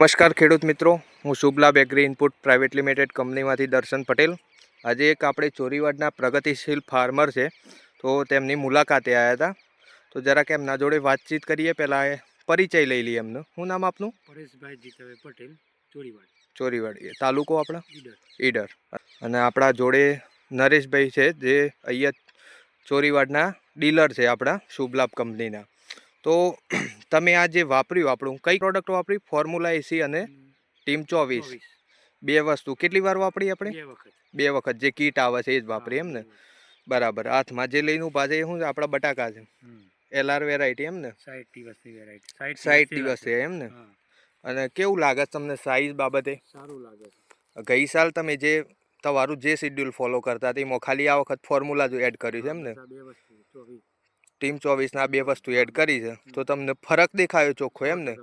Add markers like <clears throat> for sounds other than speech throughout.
નમસ્કાર ખેડૂત મિત્રો હું Shubhlabh agri input private limited કંપનીમાંથી દર્શન પટેલ. આજે એક આપણે ચોરીવાડના પ્રગતિશીલ ફાર્મર છે તો તેમની મુલાકાતે આવ્યા હતા. તો જરાક એમના જોડે વાતચીત કરીએ પહેલાં એ પરિચય લઈ લઈએ એમનો. શું નામ આપનું? પરેશભાઈ જીતાભાઈ પટેલ ચોરીવાડ. ચોરીવાડ એ તાલુકો આપણા? ઈડર. ઈડર. અને આપણા જોડે નરેશભાઈ છે જે અહીંયા ચોરીવાડના ડીલર છે આપણા શુભલાભ કંપનીના. તો તમે આ જે વાપર્યું આપણું કઈ પ્રોડક્ટ વાપરી ફોર્મ્યુલા એસી અને ટીમ ચોવીસ. બે વસ્તુ. કેટલી વાર વાપરી આપણે? બે વખત. જે કીટ આવે છે એ જ વાપરી એમ ને? બરાબર. હાથમાં જે લઈને ઊભા છે એ શું આપણા બટાકા છે. એલઆર વેરાયટી એમ ને? સાઈઠ દિવસની વેરાયટી સાઠ દિવસ છે. એમ ને? અને કેવું લાગે તમને સાઈઝ બાબતે? સારું લાગે ગઈ સાલ તમે જે તમારું જે શેડ્યુલ ફોલો કરતા હતા એમાં ખાલી આ વખત ફોર્મ્યુલા જ એડ કર્યું છે એમ ને? બે વસ્તુ. ચોવીસ. ટીમ ચોવીસના બે વસ્તુ એડ કરી છે તો તમને ફરક દેખાયો ચોખ્ખો એમ ને?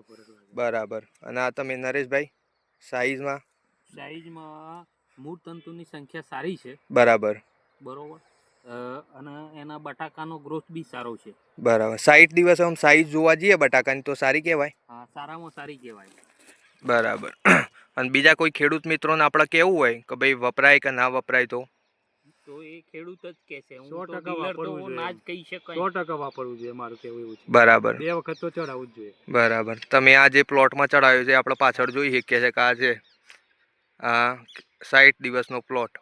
બરાબર. અને આ તમે નરેશભાઈ સાઈઝમાં? સાઈઝમાં મૂળ તંતુની સંખ્યા સારી છે. બરાબર. બરોબર. અને એના બટાકાનો ગ્રોથ બી સારો છે. બરાબર. સાઠ દિવસ આમ સાઈઝ જોવા જઈએ બટાકાની તો સારી કહેવાય. હા સારામાં સારી કહેવાય. બરાબર. <clears throat> અને બીજા કોઈ ખેડૂત મિત્રોને આપણે કેવું હોય? કે ભાઈ વપરાય કે ના વપરાય તો? તો એ ખેડૂત જ કહેશે હું તો ટકા તો વાપરવું ના જ કહી શકાય. સો ટકા વાપરવું જોઈએ મારું કેવું એવું છે. બરાબર. બે વખત તો ચડાવવું જ જોઈએ. બરાબર. તમે આ જે પ્લોટમાં ચડાવ્યું છે આપણે પાછળ જોઈ શકીએ છે કે આ છે આ સાઠ દિવસનો પ્લોટ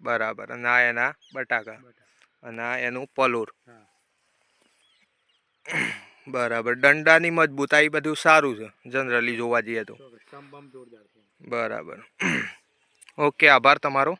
બરાબર. અને આ એના બટાકા. અને આ એનું પલુર. બરાબર. દંડાની મજબૂતાઈ બધું સારું છે જનરલી જોવા જઈએ તો. બરાબર. <clears throat> ઓકે આભાર તમારો.